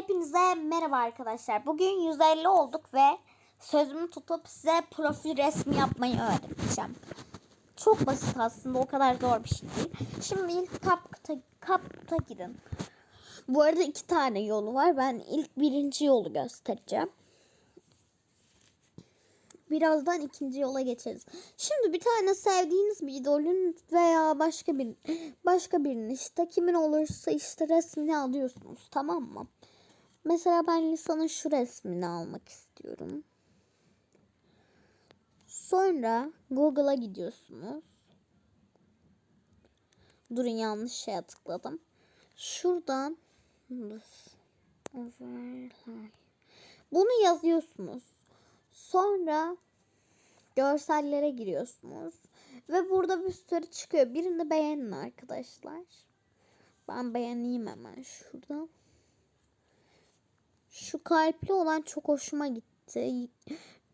Hepinize merhaba arkadaşlar. Bugün 150 olduk ve sözümü tutup size profil resmi yapmayı öğreteceğim. Çok basit aslında o kadar zor bir şey değil. Şimdi ilk kapta, kapta girin. Bu arada iki tane yolu var. Ben ilk birinci yolu göstereceğim. Birazdan ikinci yola geçeriz. Şimdi bir tane sevdiğiniz bir idolün veya başka bir başka birinin işte kimin olursa işte resmini alıyorsunuz tamam mı? Mesela ben Lisa'nın şu resmini almak istiyorum. Sonra Google'a gidiyorsunuz. Durun yanlış şeye tıkladım. Şuradan bunu yazıyorsunuz. Sonra görsellere giriyorsunuz. Ve burada bir sürü çıkıyor. Birini beğenin arkadaşlar. Ben beğeneyim hemen şuradan. Şu kalpli olan çok hoşuma gitti.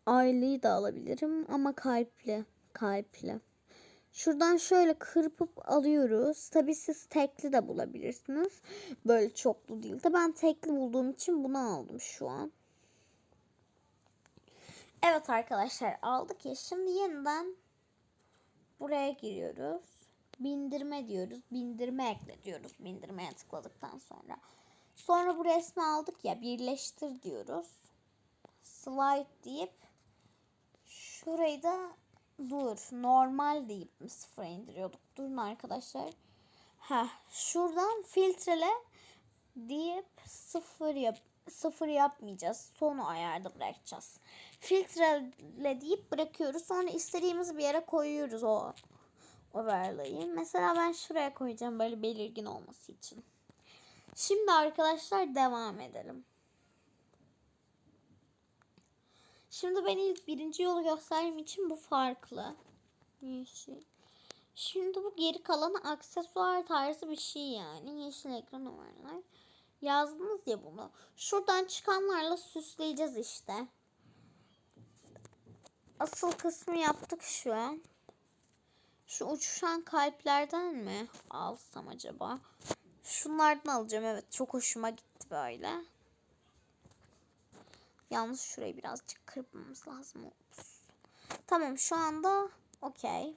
Aileyı da alabilirim ama kalpli. Kalpli. Şuradan şöyle kırpıp alıyoruz. Tabi siz tekli de bulabilirsiniz. Böyle çoklu değil de ben tekli bulduğum için bunu aldım şu an. Evet arkadaşlar aldık ya. Şimdi yeniden buraya giriyoruz. Bindirme diyoruz. Bindirme ekle diyoruz. Bindirmeye tıkladıktan sonra. Sonra bu resmi aldık ya birleştir diyoruz. Slide deyip şurayı da dur normal deyip sıfıra indiriyorduk. Durun arkadaşlar. Ha şuradan filtrele deyip sıfır yap sıfır yapmayacağız. Sonu ayarda bırakacağız. Filtrele deyip bırakıyoruz. Sonra istediğimiz bir yere koyuyoruz o overlay'i. Mesela ben şuraya koyacağım böyle belirgin olması için. Şimdi arkadaşlar devam edelim. Şimdi ben ilk birinci yolu gösterdiğim için bu farklı. Yeşil. Şimdi bu geri kalanı aksesuar tarzı bir şey yani. Yeşil ekran overlay. Yazdınız ya bunu. Şuradan çıkanlarla süsleyeceğiz işte. Asıl kısmı yaptık şu an. Şu uçuşan kalplerden mi alsam acaba? Şunlardan alacağım. Evet çok hoşuma gitti böyle. Yalnız şurayı birazcık kırpmamız lazım. Tamam şu anda okey.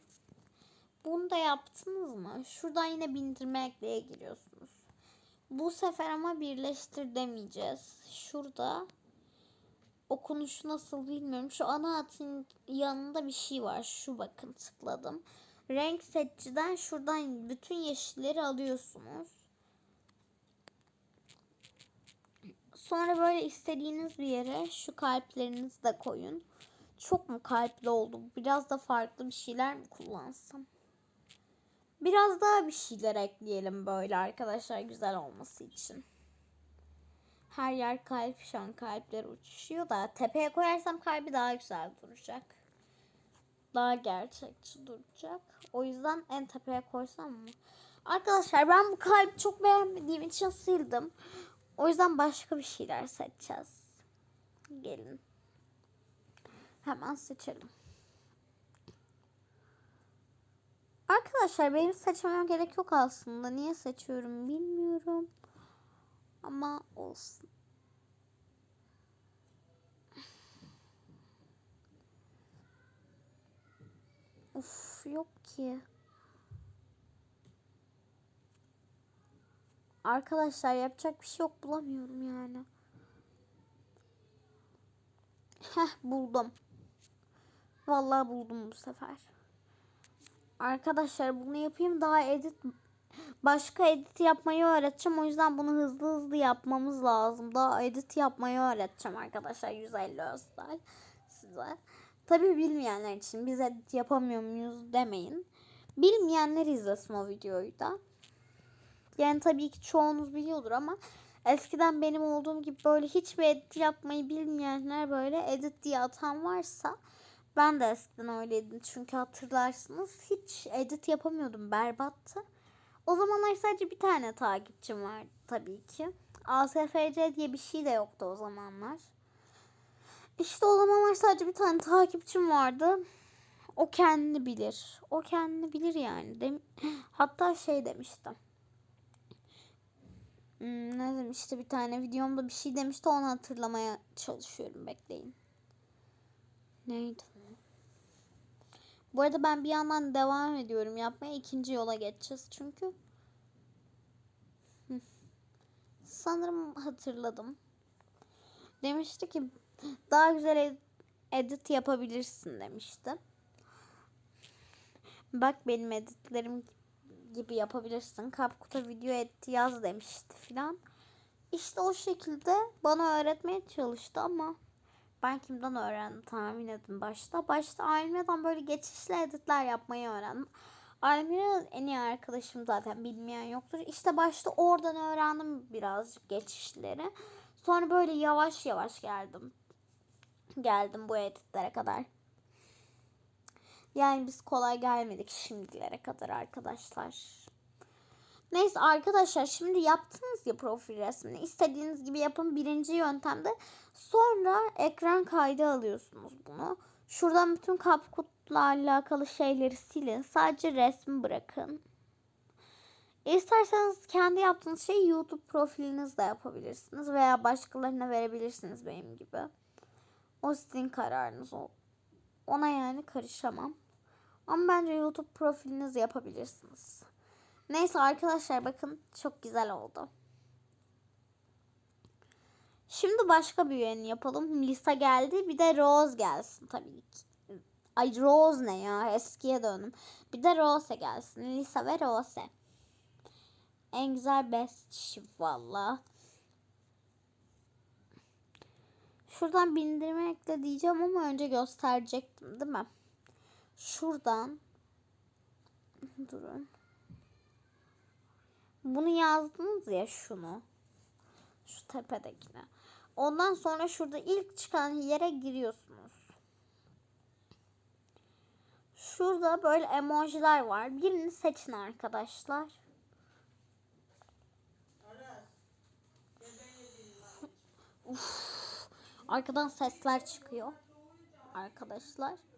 Bunu da yaptınız mı? Şuradan yine bindirme ekleye giriyorsunuz. Bu sefer ama birleştir demeyeceğiz. Şurada okunuşu nasıl bilmiyorum. Şu ana hatın yanında bir şey var. Şu bakın tıkladım. Renk seçiciden şuradan bütün yeşilleri alıyorsunuz. Sonra böyle istediğiniz bir yere şu kalplerinizi de koyun. Çok mu kalpli oldu? Biraz da farklı bir şeyler mi kullansam? Biraz daha bir şeyler ekleyelim böyle arkadaşlar güzel olması için. Her yer kalp şu an kalpler uçuşuyor da tepeye koyarsam kalbi daha güzel duracak. Daha gerçekçi duracak. O yüzden en tepeye koysam mı? Arkadaşlar ben bu kalbi çok beğenmediğim için sildim. O yüzden başka bir şeyler seçeceğiz. Gelin. Hemen seçelim. Arkadaşlar benim seçmem gerek yok aslında. Niye seçiyorum bilmiyorum. Ama olsun. Uf yok ki. Arkadaşlar yapacak bir şey yok bulamıyorum yani. Heh buldum. Vallahi buldum bu sefer. Arkadaşlar bunu yapayım daha edit başka edit yapmayı öğreteceğim. O yüzden bunu hızlı hızlı yapmamız lazım. Daha edit yapmayı öğreteceğim arkadaşlar 150 özel size. Tabi bilmeyenler için biz edit yapamıyor muyuz demeyin. Bilmeyenler izlesin o videoyu da. Yani tabii ki çoğunuz biliyordur ama eskiden benim olduğum gibi böyle hiçbir edit yapmayı bilmeyenler böyle edit diye atan varsa ben de eskiden öyleydim çünkü hatırlarsınız hiç edit yapamıyordum berbattı. O zamanlar sadece bir tane takipçim vardı tabii ki. ASFC diye bir şey de yoktu o zamanlar. İşte o zamanlar sadece bir tane takipçim vardı. O kendini bilir. O kendini bilir yani. Dem Hatta şey demiştim. Hmm, ne demişti bir tane videomda bir şey demişti onu hatırlamaya çalışıyorum bekleyin. Neydi? Bu arada ben bir yandan devam ediyorum yapmaya. ikinci yola geçeceğiz çünkü. Sanırım hatırladım. Demişti ki daha güzel ed- edit yapabilirsin demişti. Bak benim editlerim gibi yapabilirsin. Kapkuta video etti yaz demişti filan. İşte o şekilde bana öğretmeye çalıştı ama ben kimden öğrendim tahmin edin başta. Başta Almira'dan böyle geçişli editler yapmayı öğrendim. Almira en iyi arkadaşım zaten bilmeyen yoktur. İşte başta oradan öğrendim birazcık geçişleri. Sonra böyle yavaş yavaş geldim. Geldim bu editlere kadar. Yani biz kolay gelmedik şimdilere kadar arkadaşlar. Neyse arkadaşlar şimdi yaptınız ya profil resmini. İstediğiniz gibi yapın birinci yöntemde. Sonra ekran kaydı alıyorsunuz bunu. Şuradan bütün kapkutla alakalı şeyleri silin. Sadece resmi bırakın. İsterseniz kendi yaptığınız şeyi YouTube profilinizde yapabilirsiniz. Veya başkalarına verebilirsiniz benim gibi. O sizin kararınız. Ona yani karışamam. Ama bence YouTube profilinizi yapabilirsiniz. Neyse arkadaşlar bakın çok güzel oldu. Şimdi başka bir yeni yapalım. Lisa geldi. Bir de Rose gelsin tabii ki. Ay Rose ne ya? Eskiye döndüm. Bir de Rose gelsin. Lisa ve Rose. En güzel best valla. Şuradan bindirme ekle diyeceğim ama önce gösterecektim değil mi? Şuradan durun. Bunu yazdınız ya şunu. Şu tepedekine. Ondan sonra şurada ilk çıkan yere giriyorsunuz. Şurada böyle emojiler var. Birini seçin arkadaşlar. Uf. Arkadan sesler çıkıyor. Arkadaşlar.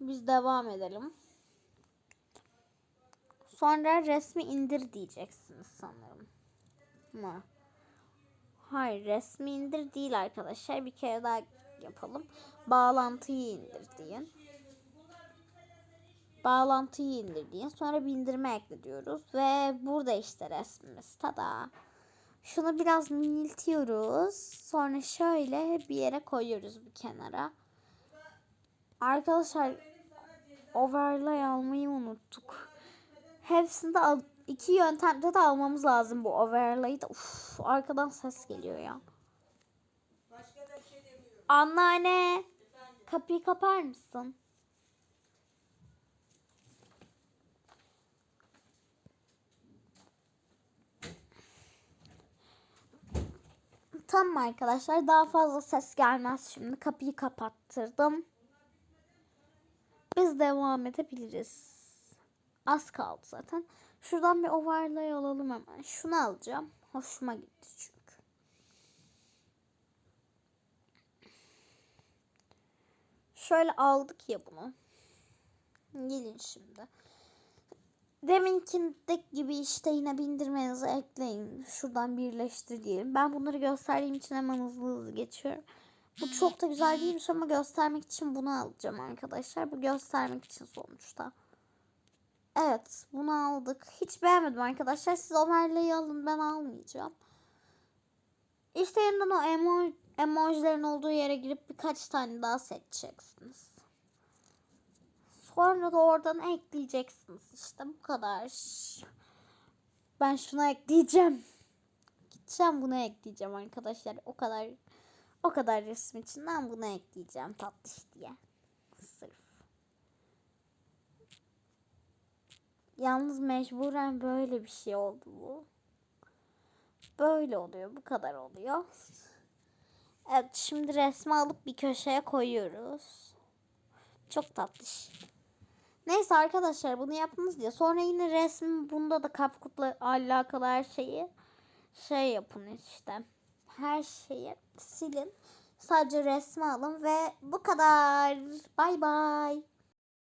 Biz devam edelim. Sonra resmi indir diyeceksiniz sanırım. Mı? Hayır resmi indir değil arkadaşlar. Bir kere daha yapalım. Bağlantıyı indir deyin. Bağlantıyı indir deyin. Sonra bindirme ekle diyoruz. Ve burada işte resmimiz. Tada. Şunu biraz miniltiyoruz. Sonra şöyle bir yere koyuyoruz bir kenara. Arkadaşlar overlay almayı unuttuk. Hepsinde al, iki yöntemde de almamız lazım bu overlay'ı da. Uf, arkadan ses geliyor ya. Anneanne kapıyı kapar mısın? Tamam arkadaşlar daha fazla ses gelmez şimdi. Kapıyı kapattırdım. Biz devam edebiliriz. Az kaldı zaten. Şuradan bir overlay alalım hemen. Şunu alacağım. Hoşuma gitti çünkü. Şöyle aldık ya bunu. Gelin şimdi. Deminkindeki gibi işte yine bindirmenizi ekleyin. Şuradan birleştir diyelim. Ben bunları gösterdiğim için hemen hızlı hızlı geçiyorum. Bu çok da güzel değilmiş ama göstermek için bunu alacağım arkadaşlar. Bu göstermek için sonuçta. Evet bunu aldık. Hiç beğenmedim arkadaşlar. Siz overlay'i alın ben almayacağım. İşte yeniden o emo emojilerin olduğu yere girip birkaç tane daha seçeceksiniz. Sonra da oradan ekleyeceksiniz. İşte bu kadar. Ben şuna ekleyeceğim. Gideceğim bunu ekleyeceğim arkadaşlar. O kadar o kadar resim içinden bunu ekleyeceğim tatlış diye. Sırf. Yalnız mecburen böyle bir şey oldu bu. Böyle oluyor. Bu kadar oluyor. Evet şimdi resmi alıp bir köşeye koyuyoruz. Çok tatlış. Neyse arkadaşlar bunu yaptınız diye. Sonra yine resmi bunda da kapkutla alakalı her şeyi şey yapın işte. Her şeyi silin. Sadece resmi alın ve bu kadar. Bay bay.